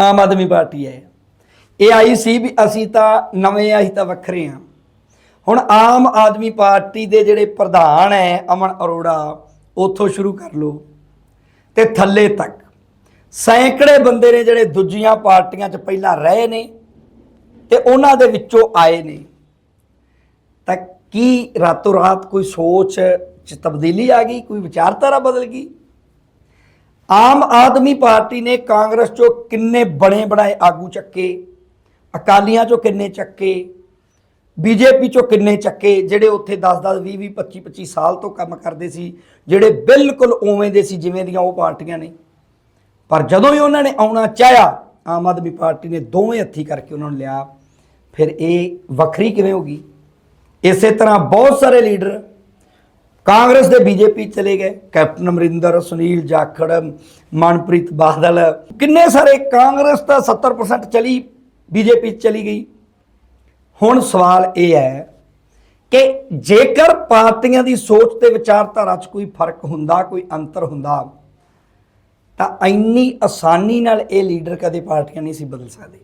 Aam Aadmi party ਹੈ। ਇਹ ਆਈ ਸੀ ਵੀ ਅਸੀਂ ਤਾਂ ਨਵੇਂ ਆ, ਅਸੀਂ ਤਾਂ ਵੱਖਰੇ ਆ। ਹੁਣ ਆਮ ਆਦਮੀ ਪਾਰਟੀ ਦੇ ਜਿਹੜੇ ਪ੍ਰਧਾਨ ਹੈ, ਅਮਨ ਅਰੋੜਾ, ਉੱਥੋਂ ਸ਼ੁਰੂ ਕਰ ਲਓ। ਤੇ ਥੱਲੇ ਤੱਕ, ਸੈਂਕੜੇ ਬੰਦੇ ਨੇ ਜਿਹੜੇ ਦੂਜੀਆਂ ਪਾਰਟੀਆਂ 'ਚ ਪਹਿਲਾਂ ਰਹੇ ਨੇ ਤੇ ਉਹਨਾਂ ਦੇ ਵਿੱਚੋਂ ਆਏ ਨੇ। ਤਾਂ ਕੀ ਰਾਤੋਂ ਰਾਤ ਕੋਈ ਸੋਚ 'ਚ ਤਬਦੀਲੀ ਆ ਗਈ, ਕੋਈ ਵਿਚਾਰਧਾਰਾ ਬਦਲ ਗਈ? ਆਮ ਆਦਮੀ ਪਾਰਟੀ ਨੇ ਕਾਂਗਰਸ 'ਚੋਂ ਕਿੰਨੇ ਬਣੇ ਬਣਾਏ ਆਗੂ ਚੱਕੇ? ਅਕਾਲੀਆਂ 'ਚੋਂ ਕਿੰਨੇ ਚੱਕੇ? ਬੀਜੇਪੀ 'ਚੋਂ ਕਿੰਨੇ ਚੱਕੇ? ਜਿਹੜੇ ਉੱਥੇ 10-10 20-20 25-25 ਸਾਲ ਤੋਂ ਕੰਮ ਕਰਦੇ ਸੀ, ਜਿਹੜੇ ਬਿਲਕੁਲ ਉਵੇਂ ਦੇ ਸੀ ਜਿਵੇਂ ਦੀਆਂ ਉਹ ਪਾਰਟੀਆਂ ਨੇ। ਪਰ ਜਦੋਂ ਹੀ ਉਹਨਾਂ ਨੇ ਆਉਣਾ ਚਾਹਿਆ, ਆਮ ਆਦਮੀ ਪਾਰਟੀ ਨੇ ਦੋਵੇਂ ਹੱਥੀ ਕਰਕੇ ਉਹਨਾਂ ਨੂੰ ਲਿਆ। ਫਿਰ ਇਹ ਵੱਖਰੀ ਕਿਵੇਂ ਹੋ ਗਈ? ਇਸੇ ਤਰ੍ਹਾਂ ਬਹੁਤ ਸਾਰੇ ਲੀਡਰ ਕਾਂਗਰਸ ਦੇ ਬੀਜੇਪੀ ਚਲੇ ਗਏ, ਕੈਪਟਨ ਅਮਰਿੰਦਰ, ਸੁਨੀਲ ਜਾਖੜ, ਮਨਪ੍ਰੀਤ ਬਾਦਲ। ਕਿੰਨੇ ਸਾਰੇ ਕਾਂਗਰਸ ਤਾਂ 70% ਚਲੀ, ਬੀਜੇਪੀ ਚਲੀ ਗਈ? ਹੁਣ ਸਵਾਲ ਇਹ ਹੈ ਕਿ ਜੇਕਰ ਪਾਰਟੀਆਂ ਦੀ ਸੋਚ ਤੇ ਵਿਚਾਰਧਾਰਾ 'ਚ ਕੋਈ ਫ਼ਰਕ ਹੁੰਦਾ, ਕੋਈ ਅੰਤਰ ਹੁੰਦਾ, ਤਾਂ ਇੰਨੀ ਆਸਾਨੀ ਨਾਲ ਇਹ ਲੀਡਰ ਕਦੇ ਪਾਰਟੀਆਂ ਨਹੀਂ ਸੀ ਬਦਲ ਸਕਦੇ।